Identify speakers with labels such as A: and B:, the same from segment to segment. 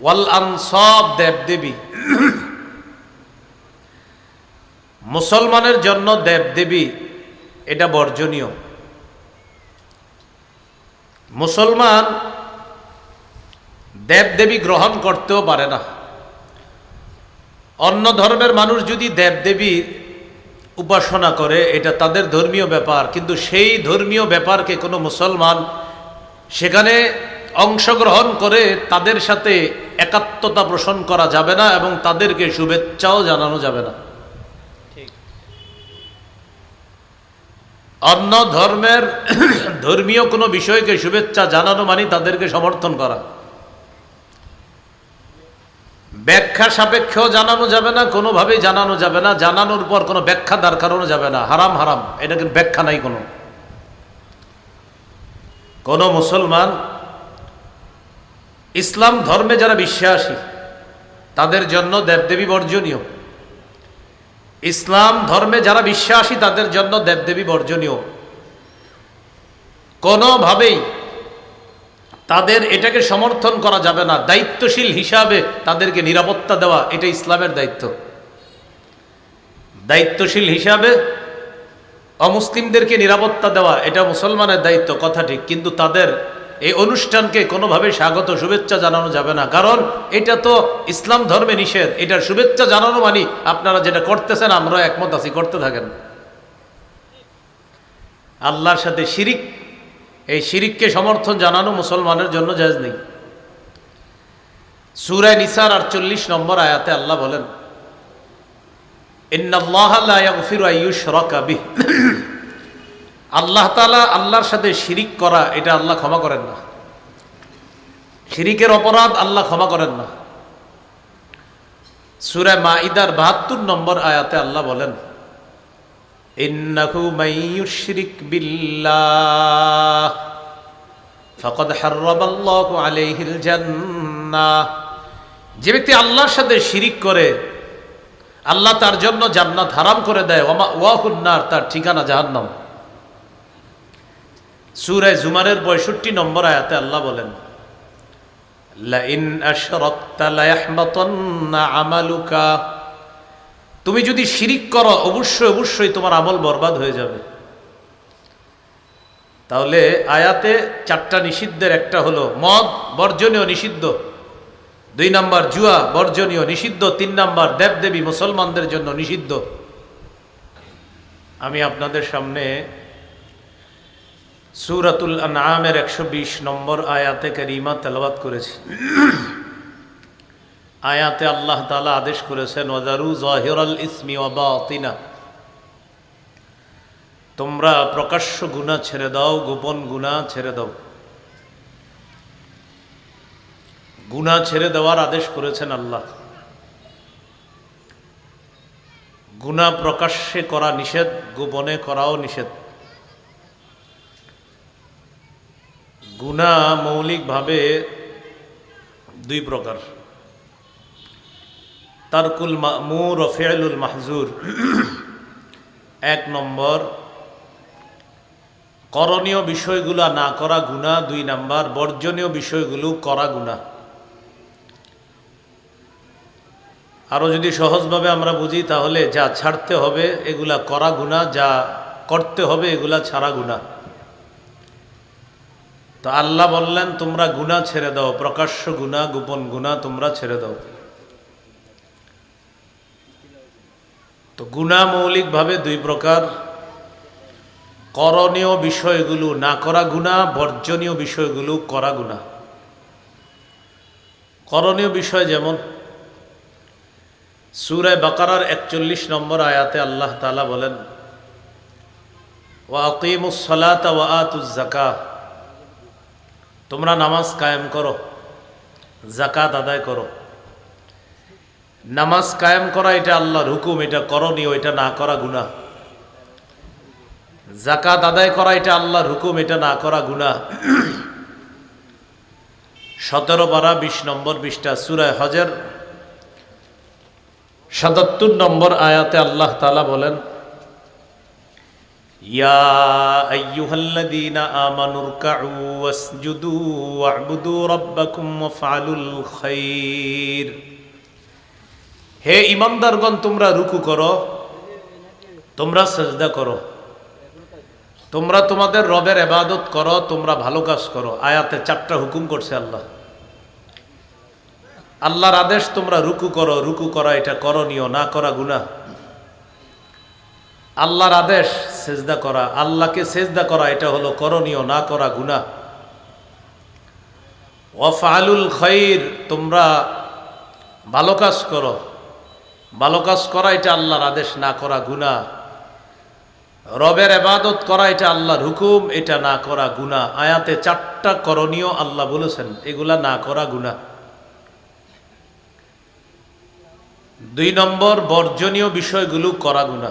A: ওয়াল আনসব দেবদেবী। মুসলমানের জন্য দেবদেবী, এটা বর্জনীয়। মুসলমান দেবদেবী গ্রহণ করতেও পারে না। অন্য ধর্মের মানুষ যদি দেবদেবী উপাসনা করে, এটা তাদের ধর্মীয় ব্যাপার, কিন্তু সেই ধর্মীয় ব্যাপারকে কোনো মুসলমান সেখানে অংশগ্রহণ করে তাদের সাথে একাত্মতা পোষণ করা যাবে না এবং তাদেরকে শুভেচ্ছাও জানানো যাবে না। অন্য ধর্মের ধর্মীয় কোনো বিষয়কে শুভেচ্ছা জানানো মানে তাদেরকে সমর্থন করা। ব্যাখ্যা সাপেক্ষেও জানানো যাবে না কোনোভাবেই জানানো যাবে না। জানানোর পর কোনো ব্যাখ্যা দাঁড় করানো যাবে না। হারাম হারাম। এটা কিন্তু ব্যাখ্যা নাই কোনো। কোনো মুসলমান ইসলাম ধর্মে যারা বিশ্বাসী, তাদের জন্য দেবদেবী বর্জনীয়। ইসলাম ধর্মে যারা বিশ্বাসী, তাদের জন্য দেবদেবী বর্জনীয়। কোনোভাবেই তাদের এটাকে সমর্থন করা যাবে না। দায়িত্বশীল হিসাবে তাদেরকে নিরাপত্তা দেওয়া, এটা ইসলামের দায়িত্ব। দায়িত্বশীল হিসাবে অমুসলিমদেরকে নিরাপত্তা দেওয়া, এটা মুসলমানের দায়িত্ব, কথা ঠিক। কিন্তু তাদের এই অনুষ্ঠানকে কোনোভাবে স্বাগত, শুভেচ্ছা জানানো যাবে না। কারণ এটা তো ইসলাম ধর্মে নিষেধ। এটার শুভেচ্ছা জানানো মানি আপনারা যেটা করতেছেন আমরা একমত আছি, করতে থাকেন। আল্লাহর সাথে শিরিক, এই শিরিককে সমর্থন জানানো মুসলমানের জন্য জায়জ নেই। সুরায় নিসার আটচল্লিশ নম্বর আয়াতে আল্লাহ বলেন আল্লাহ তালা আল্লাহর সাথে শিরিক করা, এটা আল্লাহ ক্ষমা করেন না। শিরিকের অপরাধ আল্লাহ ক্ষমা করেন না। সুরে মা ইদার বাহাত্তর নম্বর আয়াতে আল্লাহ বলেন যে ব্যক্তি আল্লাহর সাথে শিরিক করে, আল্লাহ তার জন্য জান্নাত হারাম করে দেয় ওয়াহুন্নার তার ঠিকানা জাহান্নাম। সুরায় জুমারের পঁয়ষট্টি নম্বর আয়াতে আল্লাহ বলেন আমালুকা। তুমি যদি শিরিক করো, অবশ্যই অবশ্যই তোমার আমল বরবাদ হয়ে যাবে। তাহলে আয়াতে চারটা নিষিদ্ধের একটা হলো মদ, বর্জনীয় নিষিদ্ধ। দুই নাম্বার জুয়া, বর্জনীয় নিষিদ্ধ। তিন নাম্বার দেবদেবী মুসলমানদের জন্য নিষিদ্ধ। আমি আপনাদের সামনে সুরাতুল আনামের একশো বিশ নম্বর আয়াতে কারিমা তেলাবাত করেছি। আয়াতে আল্লাহ তালা আদেশ করেছেন ওয়াদারু জহিরাল ইসমি ওয়াবাতিনা তোমরা প্রকাশ্য গুণা ছেড়ে দাও, গোপন গুণা ছেড়ে দাও। গুণা ছেড়ে দেওয়ার আদেশ করেছেন আল্লাহ। গুণা প্রকাশ্যে করা নিষেধ, গোপনে করাও নিষেধ। গুণা মৌলিকভাবে দুই প্রকার। তারকুল মামুর ও ফেলুল মাহজুর। এক নম্বর, করণীয় বিষয়গুলো না করা গুণা। দুই নাম্বার, বর্জনীয় বিষয়গুলো করা গুণা। আরও যদি সহজভাবে আমরা বুঝি, তাহলে যা ছাড়তে হবে এগুলা করা গুণা, যা করতে হবে এগুলা ছাড়া গুণা। তো আল্লাহ বললেন, তোমরা গুণা ছেড়ে দাও, প্রকাশ্য গুণা গোপন গুণা তোমরা ছেড়ে দাও। তো গুণা মৌলিকভাবে দুই প্রকার। করণীয় বিষয়গুলো না করা গুণা বর্জনীয় বিষয়গুলো করা গুণা করণীয় বিষয় যেমন সুরায় বাকারার একচল্লিশ নম্বর আয়াতে আল্লাহ তালা বলেন ও আকিমুসলাত ওয়া আতুজাকা তোমরা নামাজ কায়েম করো জাকাত আদায় করো। নামাজ কায়েম করা এটা আল্লাহর হুকুম, এটা করণীয়, এটা না করা গুণা জাকাত আদায় করা এটা আল্লাহর হুকুম, এটা না করা গুণা সতেরো বারা বিশ নম্বর বিশটা সুরায় হজের, সাতাত্তর নম্বর আয়াতে আল্লাহ তালা বলেন يا أيها الذين آمنوا اركعوا واسجدوا واعبدوا ربكم وافعلوا الخير হে ইমানদারগণ তোমরা রুকু করো তোমরা সেজদা করো তোমরা তোমাদের রবের এবাদত করো তোমরা ভালো কাজ করো আয়াতে চারটা হুকুম করছে আল্লাহ আল্লাহর আদেশ তোমরা রুকু করো রুকু করা এটা করণীয় না করা গুনাহ আল্লাহর আদেশ সেজদা করা, আল্লাহকে সেজদা করা, এটা হলো করণীয়, না করা গুণা ওয়াফালুল খৈর তোমরা ভালো কাজ করো। ভালো কাজ করা এটা আল্লাহর আদেশ, না করা গুণা রবের এবাদত করা এটা আল্লাহর হুকুম, এটা না করা গুণা আয়াতে চারটা করণীয় আল্লাহ বলেছেন, এগুলা না করা গুণা দুই নম্বর, বর্জনীয় বিষয়গুলো করা গুণা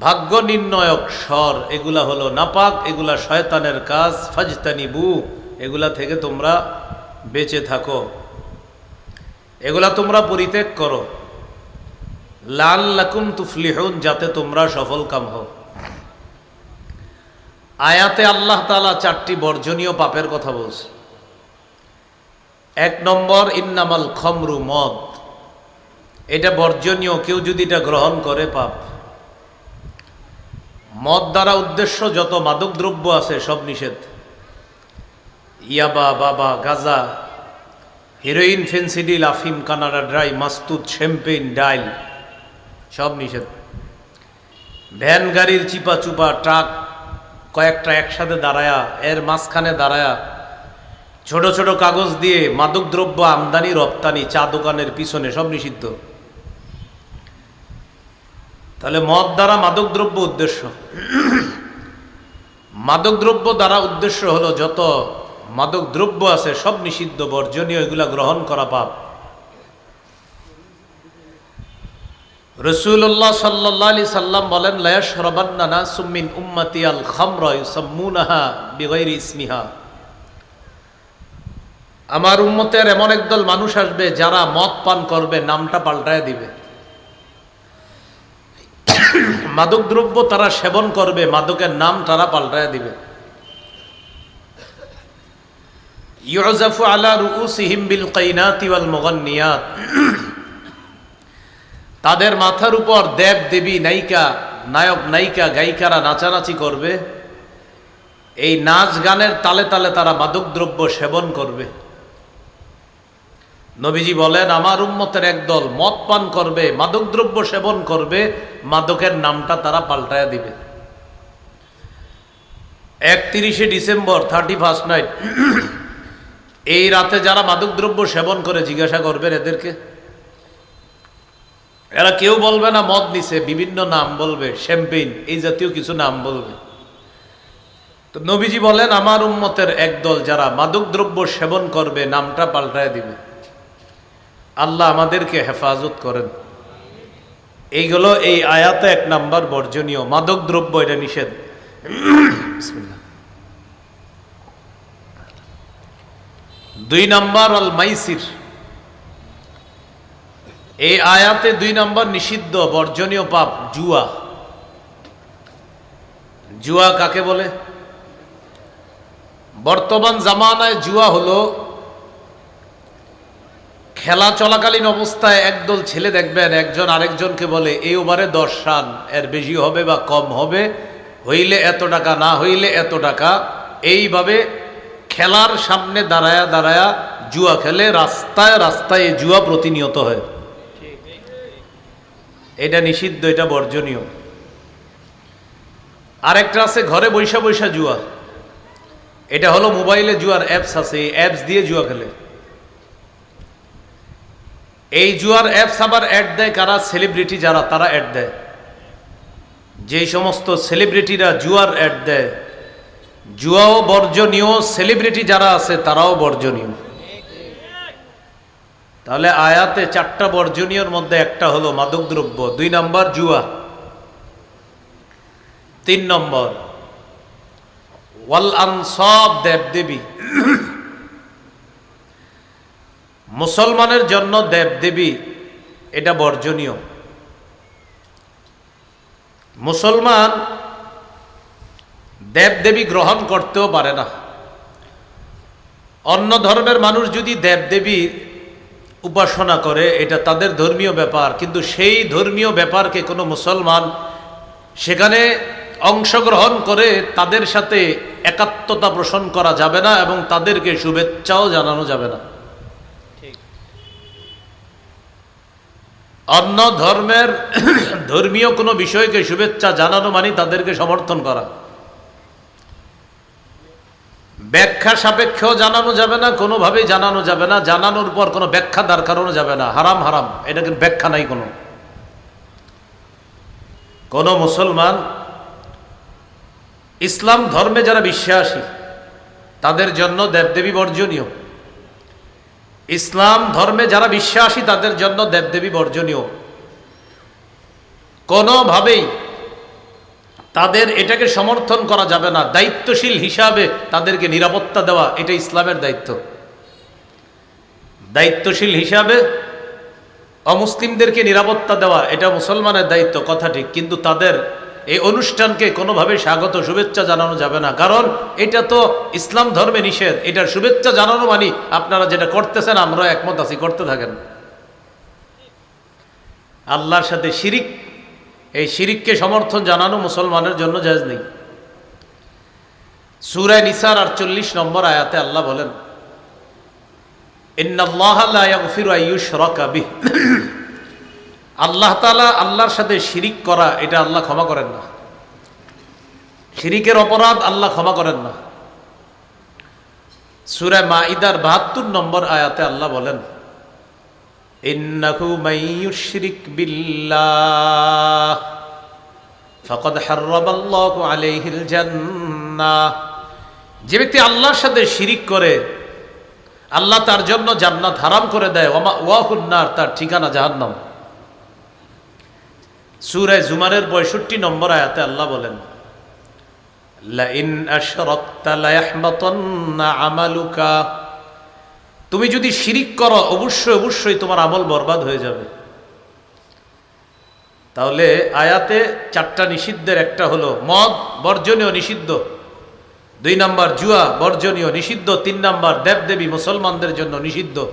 A: ভাগ্য নির্ণয়ক স্বর, এগুলা হলো নাপাক, এগুলা শয়তানের কাজ ফাজতানি বু এগুলা থেকে তোমরা বেঁচে থাকো। এগুলা তোমরা পরিত্যাগ করো। লাল লাকুম তুফলিহুন, যাতে তোমরা সফল কাম হও। আয়াতে আল্লাহ তালা চারটি বর্জনীয় পাপের কথা বলছে। এক নম্বর, ইন্নামাল খমরু মদ। এটা বর্জনীয়, কেউ যদি এটা গ্রহণ করে পাপ। মদ দ্বারা উদ্দেশ্য যত মাদক দ্রব্য আছে সব নিষেধ। ইয়াবা, বাবা, গাজা, হিরোইন, ফেন্সিডিল, আফিম, কানাডা ড্রাই, মাস্তুদ, শ্যাম্পেইন, ডাইল, সব নিষেধ। ভ্যান, গাড়ির চিপা চুপা ট্রাক, কয়েকটা একসাথে দাঁড়ায়া, এর মাঝখানে দাঁড়ায়া, ছোট ছোট কাগজ দিয়ে মাদকদ্রব্য আমদানি, রপ্তানি, চা দোকানের পিছনে সব নিষিদ্ধ। তাহলে মদ দ্বারা মাদকদ্রব্য উদ্দেশ্য। মাদকদ্রব্য দ্বারা উদ্দেশ্য হলো যত মাদকদ্রব্য আছে সব নিষিদ্ধ, বর্জনীয়, এগুলা গ্রহণ করা পাপ। রসুল্লাহ সাল্লাহ আলি সাল্লাম বলেন লয়াস রবান্না সুমিন উম্মতি আল খামরয় সম্মুনাহা বিগৈর ইসমিহা। আমার উম্মতের এমন একদল মানুষ আসবে যারা মদ পান করবে, নামটা পাল্টায় দিবে। মাদক দ্রব্য তারা সেবন করবে, মাদকের নাম তারা পাল্টায় দিবে। ইউজাফু আলা রুউসিহিম বিল কাইনাতি ওয়াল তাদের মাথার উপর দেব দেবী, নায়িকা, নায়ক, নায়িকা, গায়িকারা নাচানাচি করবে। এই নাচ গানের তালে তালে তারা মাদকদ্রব্য সেবন করবে। নবীজি বলেন, আমার উম্মতের একদল মদ পান করবে, মাদকদ্রব্য সেবন করবে, মাদকের নামটা তারা পাল্টায়া দিবে। একত্রিশে ডিসেম্বর থার্টি ফার্স্ট নাইট এই রাতে যারা মাদকদ্রব্য সেবন করে জিজ্ঞাসা করবেন এদেরকে? এরা কেউ বলবে না, মদ নিছে, বিভিন্ন নাম বলবে, শ্যাম্পেইন, এই জাতীয় কিছু নাম বলবে। তো নবীজি বলেন, আমার উম্মতের একদল যারা মাদকদ্রব্য সেবন করবে, নামটা পাল্টায় দিবে। আল্লাহ আমাদেরকে হেফাজত করেন। এইগুলো এই আয়াতে এক নাম্বার বর্জনীয়। মাদক দ্রব্য এটা নিষেধ। দুই নাম্বার অল মাইসির এই আয়াতে দুই নাম্বার নিষিদ্ধ, বর্জনীয় পাপ, জুয়া। জুয়া কাকে বলে? বর্তমান জামানায় জুয়া হলো খেলা চলাকালীন অবস্থায় একদল ছেলে দেখবেন, একজন আরেকজনকে বলে এই ওভারে দশ রান, এর বেশি হবে বা কম হবে, হইলে এত টাকা, না হইলে এত টাকা। এইভাবে খেলার সামনে দাঁড়ায়া দাঁড়ায়া জুয়া খেলে, রাস্তায় রাস্তায় জুয়া প্রতিনিয়ত হয়। এটা নিষিদ্ধ, এটা বর্জনীয়। আরেকটা আছে, ঘরে বৈশা বৈশা জুয়া। এটা হলো মোবাইলে জুয়ার অ্যাপস আছে, এই অ্যাপস দিয়ে জুয়া খেলে। এই জুয়ার অ্যাপস আবার অ্যাড দেয় কারা? সেলিব্রিটি যারা, তারা অ্যাড দেয়। যেই সমস্ত সেলিব্রিটিরা জুয়ার অ্যাড দেয়, জুয়াও বর্জনীয় সেলিব্রিটি যারা আছে, তারাও বর্জনীয়। তাহলে আয়াতে চারটা বর্জনীয়র মধ্যে একটা হলো মাদকদ্রব্য, দুই নম্বর জুয়া, তিন নম্বর, ওয়াল আনসব দেবদেবী। মুসলমানের জন্য দেবদেবী, এটা বর্জনীয়। মুসলমান দেবদেবী গ্রহণ করতেও পারে না। অন্য ধর্মের মানুষ যদি দেবদেবী উপাসনা করে, এটা তাদের ধর্মীয় ব্যাপার, কিন্তু সেই ধর্মীয় ব্যাপারকে কোনো মুসলমান সেখানে অংশগ্রহণ করে তাদের সাথে একাত্মতা পোষণ করা যাবে না এবং তাদেরকে শুভেচ্ছাও জানানো যাবে না। অন্য ধর্মের ধর্মীয় কোনো বিষয়কে শুভেচ্ছা জানানো মানে তাদেরকে সমর্থন করা। ব্যাখ্যা সাপেক্ষেও জানানো যাবে না, কোনোভাবেই জানানো যাবে না। জানানোর পর কোনো ব্যাখ্যা দাঁড় করানো যাবে না। হারাম হারাম। এটা কিন্তু ব্যাখ্যা নাই কোনো। কোনো মুসলমান ইসলাম ধর্মে যারা বিশ্বাসী, তাদের জন্য দেবদেবী বর্জনীয়। ইসলাম ধর্মে যারা বিশ্বাসী, তাদের জন্য দেবদেবী বর্জনীয়। কোনোভাবেই তাদের এটাকে সমর্থন করা যাবে না। দায়িত্বশীল হিসাবে তাদেরকে নিরাপত্তা দেওয়া, এটা ইসলামের দায়িত্ব। দায়িত্বশীল হিসাবে অমুসলিমদেরকে নিরাপত্তা দেওয়া, এটা মুসলমানের দায়িত্ব, কথা ঠিক। কিন্তু তাদের এই অনুষ্ঠানকে কোনোভাবে স্বাগত, শুভেচ্ছা জানানো যাবে না। কারণ এটা তো ইসলাম ধর্মে নিষেধ। এটার শুভেচ্ছা জানানো মানে আপনারা যেটা করতেছেন আমরা একমত আছি, করতে থাকেন। আল্লাহর সাথে শিরিক, এই শিরিককে সমর্থন জানানো মুসলমানের জন্য জায়জ নেই। সুরায় নিসার আটচল্লিশ নম্বর আয়াতে আল্লাহ বলেন আল্লাহ তালা আল্লাহর সাথে শিরিক করা, এটা আল্লাহ ক্ষমা করেন না। শিরিকের অপরাধ আল্লাহ ক্ষমা করেন না। সুরায় মাইদার বাহাত্তর নম্বর আয়াতে আল্লাহ বলেন যে ব্যক্তি আল্লাহর সাথে শিরিক করে, আল্লাহ তার জন্য জান্নাত হারাম করে দেয় ওয়াহুন্নার তার ঠিকানা জাহান্নাম। সূরা জুমারের 65 নম্বর আয়াতে আল্লাহ বলেন আমালুকা। তুমি যদি শিরিক করো, অবশ্যই অবশ্যই তোমার আমল বরবাদ হয়ে যাবে। তাহলে আয়াতে চারটা নিষিদ্ধের একটা হলো মদ, বর্জনীয় নিষিদ্ধ। দুই নাম্বার জুয়া, বর্জনীয় নিষিদ্ধ। তিন নাম্বার দেবদেবী মুসলমানদের জন্য নিষিদ্ধ।